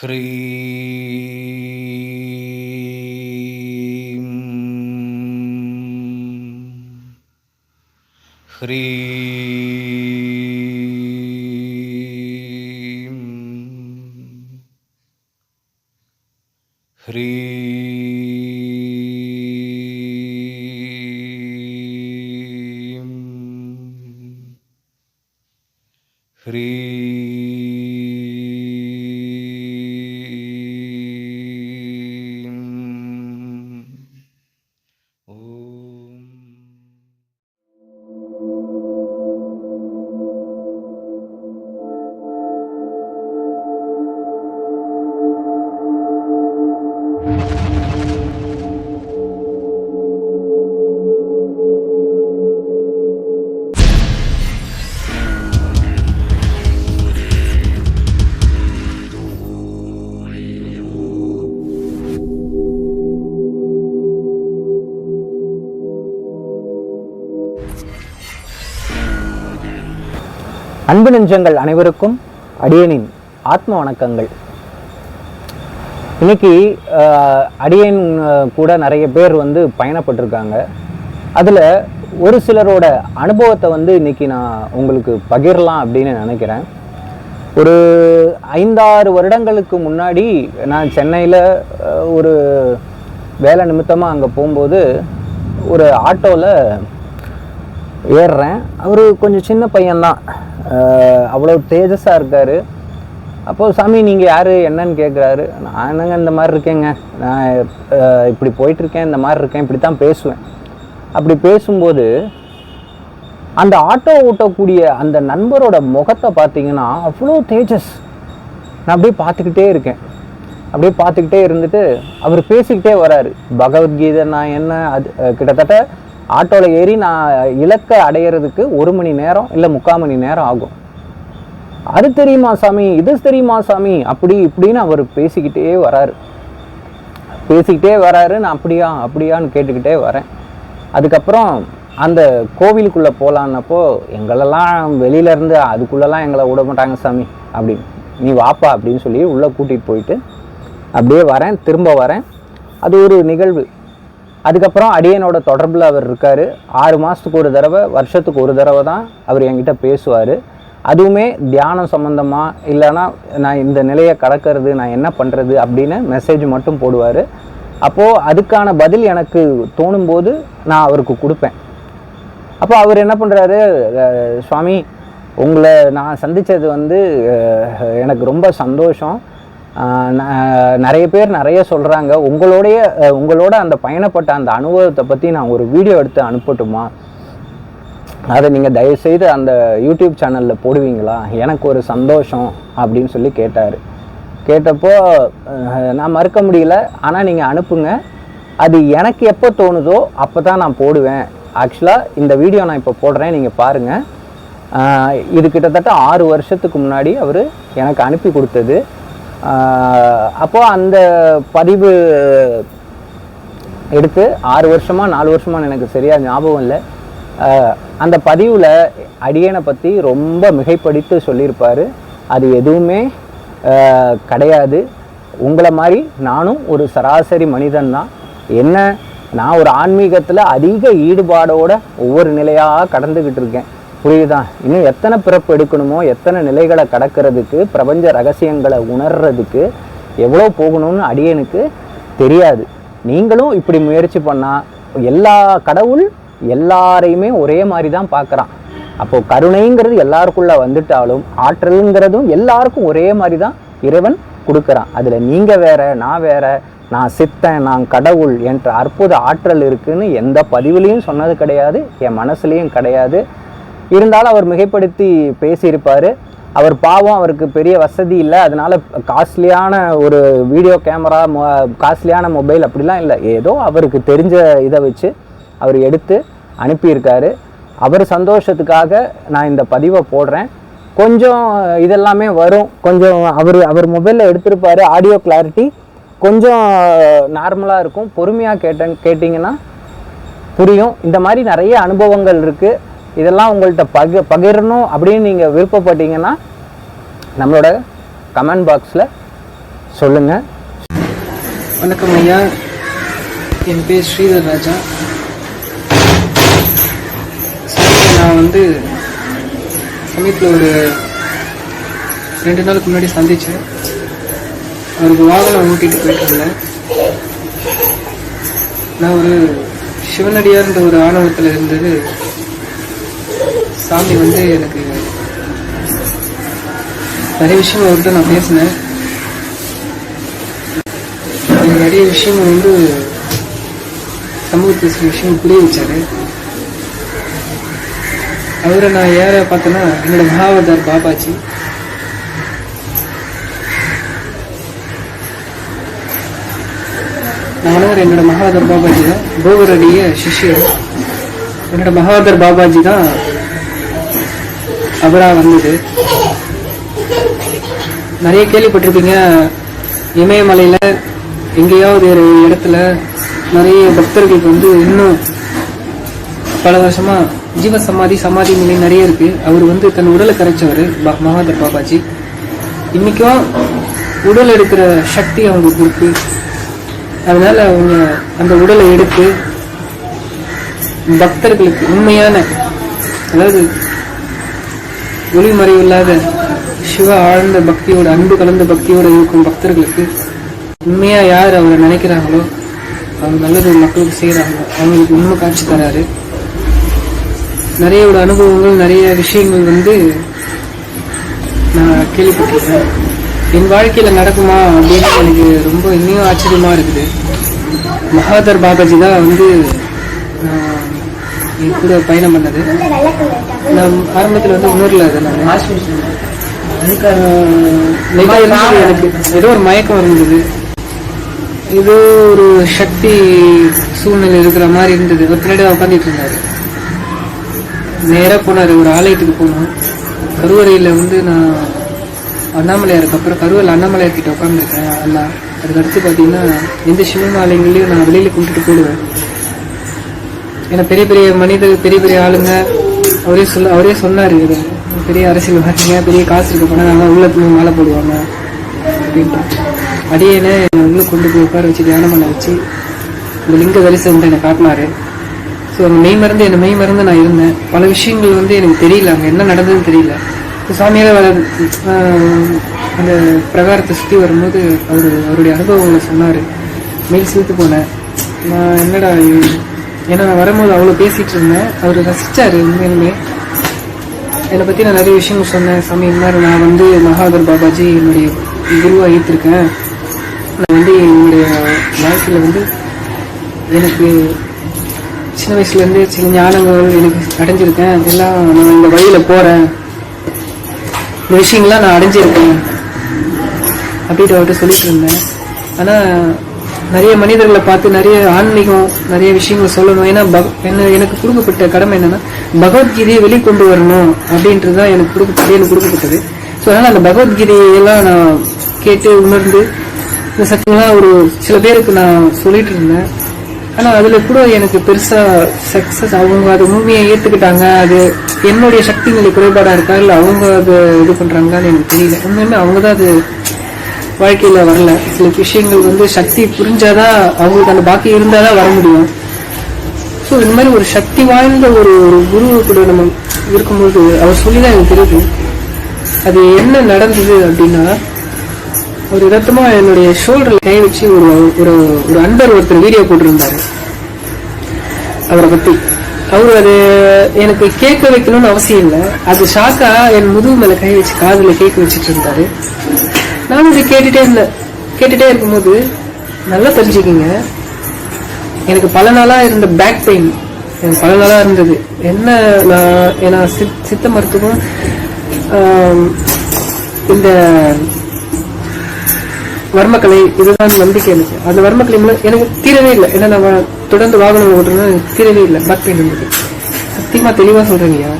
ह्रीं ह्रीं ह्रीं ह्रीं அன்பு நெஞ்சங்கள் அனைவருக்கும் அடியனின் ஆத்ம வணக்கங்கள். இன்னைக்கு அடியன் கூட நிறைய பேர் வந்து பயணப்பட்டிருக்காங்க. அதில் ஒரு சிலரோட அனுபவத்தை வந்து இன்னைக்கு நான் உங்களுக்கு பகிரலாம் அப்படின்னு நினைக்கிறேன். ஒரு ஐந்தாறு வருடங்களுக்கு முன்னாடி நான் சென்னையில் ஒரு வேலை நிமித்தமாக அங்கே போகும்போது ஒரு ஆட்டோவில் ஏறுறேன். அவர் கொஞ்சம் சின்ன பையன்தான். அவ்வளோ தேஜஸாக இருக்கார். அப்போது சாமி நீங்கள் யார்? என்னன்னு கேட்குறாரு நான் என்னங்க இந்த மாதிரி இருக்கேங்க? நான் இப்படி போயிட்டுருக்கேன் இந்த மாதிரி இருக்கேன் இப்படி தான் பேசுவேன். அப்படி பேசும்போது அந்த ஆட்டோ ஓட்டக்கூடிய அந்த நண்பரோட முகத்தை பார்த்தீங்கன்னா அவ்வளோ தேஜஸ். நான் அப்படியே பார்த்துக்கிட்டே இருக்கேன். அப்படியே பார்த்துக்கிட்டே இருந்துட்டு அவர் பேசிக்கிட்டே வராரு. பகவத்கீதை நான் என்ன அது கிட்டத்தட்ட ஆட்டோவில் ஏறி நான் இலக்கை அடையிறதுக்கு ஒரு மணி நேரம் இல்லை முக்கால் மணி நேரம் ஆகும். அது தெரியுமா சாமி? இது தெரியுமா சாமி? அப்படி இப்படின்னு அவர் பேசிக்கிட்டே வராரு. பேசிக்கிட்டே வராரு நான் அப்படியா அப்படியான்னு கேட்டுக்கிட்டே வரேன். அதுக்கப்புறம் அந்த கோவிலுக்குள்ளே போகலான்னப்போ எங்களெல்லாம் வெளியிலேருந்து அதுக்குள்ளெல்லாம் எங்களை விட மாட்டாங்க சாமி அப்படின்னு. நீ வாப்பா அப்படின்னு சொல்லி உள்ளே கூட்டிகிட்டு போயிட்டு அப்படியே வரேன் திரும்ப வரேன். அது ஒரு நிகழ்வு. அதுக்கப்புறம் அடியனோட தொடர்பில் அவர் இருக்கார். ஆறு மாதத்துக்கு ஒரு தடவை வருஷத்துக்கு ஒரு தடவை தான் அவர் என்கிட்ட பேசுவார். அதுவுமே தியானம் சம்மந்தமாக இல்லைன்னா நான் இந்த நிலையை கடக்கிறது நான் என்ன பண்ணுறது அப்படின்னு மெசேஜ் மட்டும் போடுவார். அப்போது அதுக்கான பதில் எனக்கு தோணும்போது நான் அவருக்கு கொடுப்பேன். அப்போ அவர் என்ன பண்ணுறாரு சுவாமி உங்களை நான் சந்தித்தது வந்து எனக்கு ரொம்ப சந்தோஷம். நிறைய பேர் நிறைய சொல்கிறாங்க உங்களுடைய உங்களோட அந்த பயணப்பட்ட அந்த அனுபவத்தை பற்றி நான் ஒரு வீடியோ எடுத்து அனுப்பட்டுமா? அதை நீங்கள் தயவுசெய்து அந்த யூடியூப் சேனலில் போடுவீங்களா? எனக்கு ஒரு சந்தோஷம் அப்படின்னு சொல்லி கேட்டார். கேட்டப்போ நான் மறுக்க முடியல. ஆனால் நீங்கள் அனுப்புங்க. அது எனக்கு எப்போ தோணுதோ அப்போ தான் நான் போடுவேன். ஆக்சுவலாக இந்த வீடியோ நான் இப்போ போடுறேன். நீங்கள் பாருங்கள் இது கிட்டத்தட்ட ஆறு வருஷத்துக்கு முன்னாடி அவர் எனக்கு அனுப்பி கொடுத்தது. அப்போது அந்த பதிவு எடுத்து ஆறு வருஷமாக நாலு வருஷமாக எனக்கு சரியாக ஞாபகம் இல்லை. அந்த பதிவில் அடியனை பற்றி ரொம்ப மிகைப்படுத்தி சொல்லியிருப்பார். அது எதுவுமே கிடையாது. உங்களை மாதிரி நானும் ஒரு சராசரி மனிதன் தான் என்ன நான் ஒரு ஆன்மீகத்தில் அதிக ஈடுபாடோட ஒவ்வொரு நிலையாக கடந்துக்கிட்டு இருக்கேன். புரியுதா? இன்னும் எத்தனை பிறப்பு எடுக்கணுமோ எத்தனை நிலைகளை கடக்கிறதுக்கு பிரபஞ்ச ரகசியங்களை உணர்றதுக்கு எவ்வளோ போகணும்னு அடியனுக்கு தெரியாது. நீங்களும் இப்படி முயற்சி பண்ணால் எல்லா கடவுள் எல்லாரையுமே ஒரே மாதிரி தான் பார்க்குறான். அப்போது கருணைங்கிறது எல்லாருக்குள்ளே வந்துட்டாலும் ஆற்றலுங்கிறதும் எல்லாருக்கும் ஒரே மாதிரி தான் இறைவன் கொடுக்குறான். அதில் நீங்கள் வேற நான் வேற நான் சித்தன் நான் கடவுள் என்ற அற்புத ஆற்றல் இருக்குதுன்னு எந்த பதிவுலேயும் சொன்னது கிடையாது என் மனசுலையும் கிடையாது. இருந்தாலும் அவர் மிகைப்படுத்தி பேசியிருப்பார். அவர் பாவம் அவருக்கு பெரிய வசதி இல்லை. அதனால் காஸ்ட்லியான ஒரு வீடியோ கேமரா மொ காஸ்ட்லியான மொபைல் அப்படிலாம் இல்லை. ஏதோ அவருக்கு தெரிஞ்ச இதை வச்சு அவர் எடுத்து அனுப்பியிருக்காரு. அவர் சந்தோஷத்துக்காக நான் இந்த பதிவை போடுறேன். கொஞ்சம் இதெல்லாமே வரும். கொஞ்சம் அவர் அவர் மொபைலில் எடுத்திருப்பார். ஆடியோ கிளாரிட்டி கொஞ்சம் நார்மலாக இருக்கும். பொறுமையாக கேட்டேன் கேட்டிங்கன்னா புரியும். இந்த மாதிரி நிறைய அனுபவங்கள் இருக்குது இதெல்லாம் உங்கள்கிட்ட பக பகிரணும் அப்படின்னு நீங்கள் விருப்பப்பட்டீங்கன்னா நம்மளோட கமெண்ட் பாக்ஸில் சொல்லுங்கள் வணக்கம் ஐயா. என் பேர் ஸ்ரீதர் ராஜா. நான் வந்து சமீபத்தில் ஒரு ரெண்டு நாளுக்கு முன்னாடி சந்தித்தேன் அவருக்கு வாகனம் ஓட்டிட்டு போயிட்டு இருந்தேன். நான் ஒரு சிவனடியார்ன்ற ஒரு ஆணவத்தில் இருந்தது. சாமி வந்து எனக்கு நிறைய விஷயம் அவர்கிட்ட நான் பேசினேன். எனக்கு நிறைய விஷயம் வந்து சமூகத்தில் சில விஷயம் புரிய வச்சாரு. அவரை நான் யாரை பார்த்தேன்னா என்னோட மகாவதார் பாபாஜி. நான் என்னோட மகாதர் பாபாஜி தான். போகரடிய சிஷ்யர். என்னோட மகாதர் பாபாஜி தான் அவரா வந்தது. நிறைய கேள்விப்பட்டிருப்பீங்க. இமயமலையில எங்கேயாவது ஒரு இடத்துல நிறைய பக்தர்களுக்கு வந்து இன்னும் பல வருஷமா ஜீவ சமாதி சமாதி நிலை நிறைய இருக்கு. அவர் வந்து தன் உடலை கரைச்சவர் மகாதர் பாபாஜி. இன்னைக்கும் உடல் எடுக்கிற சக்தி அவங்களுக்கு இருக்கு. அதனால அவங்க அந்த உடலை எடுத்து பக்தர்களுக்கு உண்மையான அதாவது ஒளிமறைவில்லாத சிவ ஆழ்ந்த பக்தியோட அன்பு கலந்த பக்தியோட இருக்கும் பக்தர்களுக்கு உண்மையா யார் அவரை நினைக்கிறாங்களோ அவங்க நல்லது மக்களுக்கு செய்யறாங்களோ அவங்களுக்கு உண்மை காட்சி தராரு. நிறையோட அனுபவங்கள் நிறைய விஷயங்கள் வந்து நான் கேள்விப்பட்டிருக்கேன். என் வாழ்க்கையில நடக்குமா அப்படின்னு எனக்கு ரொம்ப இன்னும் ஆச்சரியமா இருக்குது. மகாதர் பாபாஜி தான் வந்து நான் என் கூட பயணம் பண்ணது. நான் ஆரம்பத்தில் வந்து உணரல அதை நான் எனக்கு ஏதோ ஒரு மயக்கம் இருந்தது. ஏதோ ஒரு சக்தி சூழ்நிலை இருக்கிற மாதிரி இருந்தது. ஒரு பின்னாடி உட்காந்துட்டு இருந்தாரு. நேரா போனாரு. ஒரு ஆலயத்துக்கு போனோம். கருவறையில வந்து நான் அண்ணாமலையாருக்கு அப்புறம் கருவறையில் அண்ணாமலையார் கிட்ட உட்காந்துருக்கேன் அண்ணா அதுக்கு அடுத்து பார்த்தீங்கன்னா எந்த சிவன் ஆலயங்களையும் நான் வெளியில கும்பிட்டுட்டு போயிடுவேன். ஏன்னா பெரிய பெரிய மனிதர் பெரிய பெரிய ஆளுங்க அவரே சொல்ல அவரே சொன்னார் இது பெரிய அரசியல்வாதிங்க பெரிய காசு இருக்க போனால் நல்லா உள்ள போய் மாலை போடுவாங்க. அப்படின்ட்டு. அடியேனே என்னை உள்ள கொண்டு போய் உட்கார வச்சு தியானம் பண்ண வச்சு இந்த லிங்க வரிசை வந்து என்னை காட்டினாரு. ஸோ அந்த மெய் மறந்து என்னை மெய் மறந்து நான் இருந்தேன். பல விஷயங்கள் வந்து எனக்கு தெரியல அங்கே என்ன நடந்ததுன்னு தெரியல. இப்போ சாமியார் அந்த பிரகாரத்தை சுற்றி வரும்போது அவர் அவருடைய அனுபவங்களை சொன்னார். மேல் சிரித்து போனேன். நான் என்னடா ஏன்னா நான் வரும்போது அவ்வளோ பேசிகிட்டு இருந்தேன். அவர் ரசித்தார் உண்மையிலுமே. என்னை பற்றி நான் நிறைய விஷயங்கள் சொன்னேன். சாமி இந்த மாதிரி நான் வந்து மகாதர் பாபாஜி என்னுடைய குருவாக ஈர்த்திருக்கேன் நான் வந்து என்னுடைய வாழ்க்கையில் வந்து எனக்கு சின்ன வயசுலேருந்து சில ஞானங்கள் எனக்கு அடைஞ்சிருக்கேன். எல்லாம் நான் இந்த வழியில் போகிறேன் இந்த விஷயங்கள்லாம் நான் அடைஞ்சிருக்கேன். அப்படின்ட்டு அவர்கிட்ட சொல்லிட்டு இருந்தேன். ஆனால் நிறைய மனிதர்களை பார்த்து நிறைய ஆன்மீகம் நிறைய விஷயங்களை சொல்லணும். ஏன்னா என்ன எனக்கு கொடுக்கப்பட்ட கடமை என்னன்னா பகவத்கீதையை வெளிக்கொண்டு வரணும் அப்படின்றது தான் எனக்கு கொடுக்கப்பட்டது எனக்கு கொடுக்கப்பட்டது. ஸோ அதனால் அந்த பகவத்கீதையெல்லாம் நான் கேட்டு உணர்ந்து இந்த சத்தியம்லாம் ஒரு சில பேருக்கு நான் சொல்லிட்டு இருந்தேன். ஆனால் அதில் கூட எனக்கு பெருசாக சக்ஸஸ் அவங்க அது உண்மையை ஏற்றுக்கிட்டாங்க அது என்னுடைய சக்தி நிலை குறைபாடாக இருக்கா? இல்லை அவங்க அதை இது பண்ணுறாங்களான்னு எனக்கு தெரியல. உண்மையுமே அவங்க தான் அது வாழ்க்கையில் வரல. சில விஷயங்கள் வந்து சக்தி புரிஞ்சாதான் அவங்களுக்கு அந்த பாக்கி இருந்தால் தான் வர முடியும். ஸோ இந்த மாதிரி ஒரு சக்தி வாய்ந்த ஒரு ஒரு குரு கூட நம்ம இருக்கும்போது அவர் சொல்லி தான் எனக்கு தெரியுது. அது என்ன நடந்தது அப்படின்னா ஒரு ரத்தமா என்னுடைய ஷோல்டரில் கை வச்சு ஒரு ஒரு ஒரு அன்பர் ஒருத்தர் வீடியோ போட்டிருந்தாரு. அவரை பத்தி. அவர் அது எனக்கு கேட்க வைக்கணும்னு அவசியம் இல்லை. அது ஷாக்கா என் முதுகு மேல கை வச்சு காதுல கேட்க வச்சுட்டு இருந்தாரு. நானும் இதை கேட்டுட்டே இருந்தேன் கேட்டுட்டே இருக்கும்போது நல்லா தெரிஞ்சுக்கிங்க. எனக்கு பல நாளாக இருந்த பேக் பெயின் எனக்கு பல நாளாக இருந்தது. என்ன நான் ஏன்னா சித்- சித்த மருத்துவம் இந்த வர்மக்கலை இதுதான் நம்பிக்கை எனக்கு. அந்த வர்மக்கலை மூலம் எனக்கு தீரவே இல்லை. ஏன்னா நான் தொடர்ந்து வாகனம் ஓட்டுறதுனால எனக்கு தீரவே இல்லை. பேக் பெயின் இருந்தது. சத்தியமாக தெளிவாக சொல்றேங்கய்யா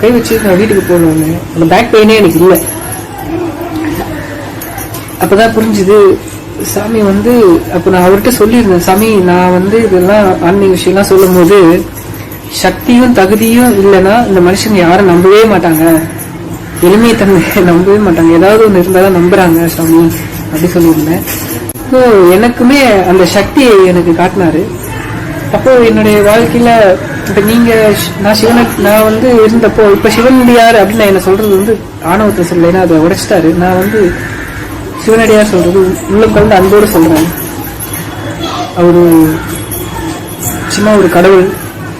கை வச்சு நான் வீட்டுக்கு போகணுன்னு அந்த பேக் பெயினே எனக்கு இல்லை. அப்பதான் புரிஞ்சுது. சாமி வந்து அப்ப நான் அவர்கிட்ட சொல்லியிருந்தேன் சாமி நான் வந்து இதெல்லாம் ஆன்மீக விஷயம்லாம் சொல்லும் போது சக்தியும் தகுதியும் இல்லைன்னா இந்த மனுஷங்க யாரும் நம்பவே மாட்டாங்க. எளிமையை தன்மையை நம்பவே மாட்டாங்க. ஏதாவது ஒன்று இருந்தால் தான் நம்புறாங்க சாமி அப்படி சொல்லியிருந்தேன். ஸோ எனக்குமே அந்த சக்தியை எனக்கு காட்டினாரு. அப்போ என்னுடைய வாழ்க்கையில இப்ப நீங்க நான் சிவனை நான் வந்து இருந்தப்போ இப்ப யார் அப்படின்னு நான் என்ன சொல்றது வந்து ஆணவத்தை சொல்லலைன்னா அதை உடைச்சிட்டாரு. நான் வந்து சிவனடியார் சொல்றது உள்ளம் கலந்து அன்போடு சொல்றேன். அவரு சும்மா ஒரு கடவுள்.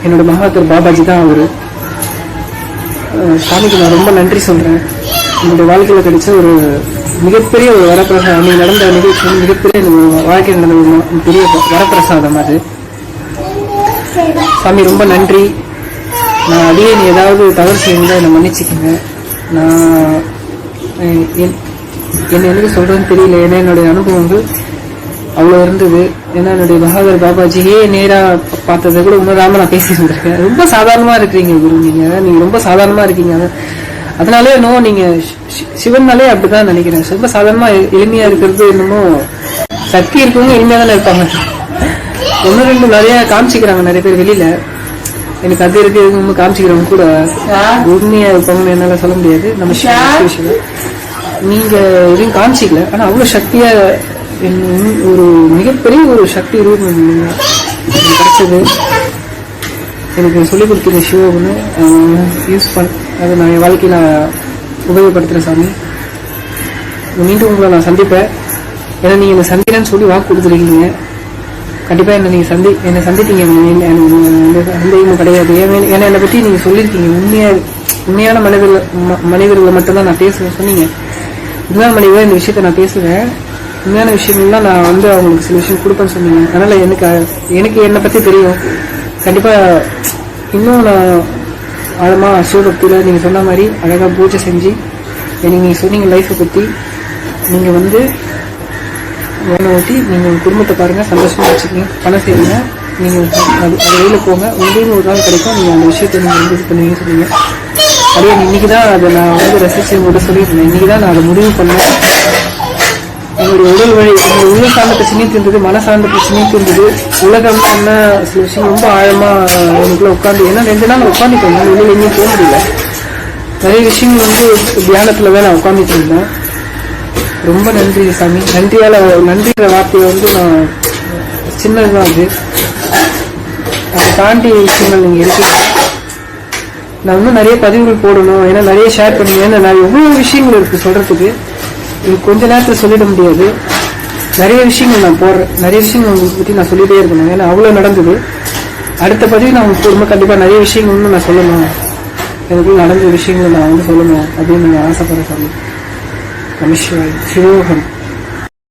என்னோட மகாத்தர் பாபாஜி தான் அவரு. சாமிக்கு நான் ரொம்ப நன்றி சொல்றேன். என்னுடைய வாழ்க்கையில கிடைச்ச ஒரு மிகப்பெரிய ஒரு வரப்பிரசாதம் நடந்த நிகழ்ச்சி மிகப்பெரிய எனக்கு வாழ்க்கையில் நடந்த ஒரு பெரிய வரப்பிரசாதம் அது. சாமி ரொம்ப நன்றி. நான் அடியே நீ ஏதாவது தவறு செய்யுங்க என்னை மன்னிச்சுக்கோங்க. நான் என்- என்ன எனக்கு சொல்றதுன்னு தெரியல. ஏன்னா என்னுடைய அனுபவங்கள் அவ்வளோ இருந்தது. ஏன்னா என்னுடைய மகாதர் பாபாஜியே நேரா ப- பார்த்ததை கூட உணராம நான் பேசிட்டு இருந்திருக்கேன். ரொம்ப சாதாரணமா இருக்கிறீங்க குரு நீங்க. நீங்க ரொம்ப சாதாரணமா இருக்கீங்க. அத- அதனாலே நோ நீங்க சி- சி- சிவன்னாலே அப்படிதான் நினைக்கிறேன். ரொம்ப சாதாரணமா எ- எளிமையா இருக்கிறது என்னமோ சக்தி இருக்கவங்க எளிமையா தானே இருப்பாங்க. ஒன்று ரெண்டு நிறைய காமிச்சிக்கிறாங்க நிறைய பேர் வெளியில. எனக்கு அது இருக்கு காமிச்சிக்கிறவங்க கூட. உண்மையா இருப்பாங்கன்னு என்னால சொல்ல முடியாது. நம்ம சிவ- நீங்கள் எதையும் காமிச்சிக்கல. ஆனால் அவ்வளோ சக்தியாக என் ஒரு மிகப்பெரிய ஒரு சக்தி ரூபம் கிடச்சது எனக்கு கிடைச்சது. எனக்கு சொல்லிக் ஒன்று யூஸ் பண் அதை நான் என் வாழ்க்கையில் உபயோகப்படுத்துகிறேன் சாமி. மீண்டும் உங்களை நான் சந்திப்பேன். ஏன்னா நீங்கள் என்னை சந்திக்கிறேன்னு சொல்லி வாக்கு கொடுத்துருக்கீங்க. கண்டிப்பாக என்னை நீங்கள் சந்தி என்னை சந்திப்பீங்க. எனக்கு சந்தேகமும் கிடையாது. ஏன்னா ஏன்னா என்னை பற்றி நீங்கள் சொல்லியிருக்கீங்க. உண்மையாக உண்மையான மனிதர்கள் மனிதர்களை மட்டும்தான் நான் பேசுவேன் சொன்னீங்க. உண்மையான இந்த விஷயத்த நான் பேசுவேன் உண்மையான விஷயங்கள்லாம் நான் வந்து அவங்களுக்கு சில விஷயம் கொடுப்பேன்னு சொன்னேன். அதனால் எனக்கு எனக்கு என்னை பற்றி தெரியும். கண்டிப்பாக இன்னும் நான் ஆழமாக சிவபக்தியில் நீங்கள் சொன்ன மாதிரி அழகாக பூஜை செஞ்சு எனக்கு நீங்கள் சொன்னீங்க லைஃப்பை பற்றி நீங்கள் வந்து வேலை ஓட்டி நீங்கள் உங்கள் குடும்பத்தை பாருங்கள் சந்தோஷமாக வச்சுக்கோங்க. பணம் செய்யுங்க நீங்கள் அது வெளியில் போங்க. உங்களுக்கு ஒரு நாள் கிடைக்கும். நீங்கள் அந்த விஷயத்தை நீங்கள் வந்து இது பண்ணுவீங்கன்னு சொன்னீங்க. அப்படியே இன்னைக்கு தான் அதை நான் வந்து ரசிச்சு கூட சொல்லியிருந்தேன். இன்னைக்கு தான் நான் அதை முடிவு பண்ணேன். என்னுடைய உடல் வழி என்னுடைய உள்ள சார்ந்த பிரச்சனையும் தீர்ந்தது மன சார்ந்த பிரச்சனையும் தீர்ந்தது. உலகம் என்ன சில விஷயம் ரொம்ப ஆழமாக எனக்குள்ள உட்காந்து ஏன்னா ரெண்டு நாள் உட்காந்துட்டு இருந்தேன் எங்கேயும் போக முடியல. நிறைய விஷயங்கள் வந்து தியானத்தில் தான் நான் உட்காந்துட்டு இருந்தேன். ரொம்ப நன்றி சாமி. நன்றியால் நன்றின்ற வார்த்தையை வந்து நான் சின்னதுதான் அது. அதை தாண்டி விஷயங்கள் நீங்கள் இருக்கீங்க நான் இன்னும் நிறைய பதிவுகள் போடணும். ஏன்னா நிறைய ஷேர் பண்ணுங்க ஏன்னா நான் எவ்வளவு விஷயங்கள் இருக்கு சொல்றதுக்கு இது கொஞ்ச நேரத்தில் சொல்லிட முடியாது. நிறைய விஷயங்கள் நான் போடுறேன். நிறைய விஷயங்கள் உங்களுக்கு பற்றி நான் சொல்லிட்டே இருக்கணும். ஏன்னா அவ்வளோ நடந்தது. அடுத்த பதிவு நான் உங்களுக்கு போடும்போது கண்டிப்பாக நிறைய விஷயங்கள் நான் சொல்லணும். எனக்கு நடந்த விஷயங்களை நான் வந்து சொல்லணும் அப்படின்னு நான் ஆசைப்படுறேன். சாமி சிவோகம்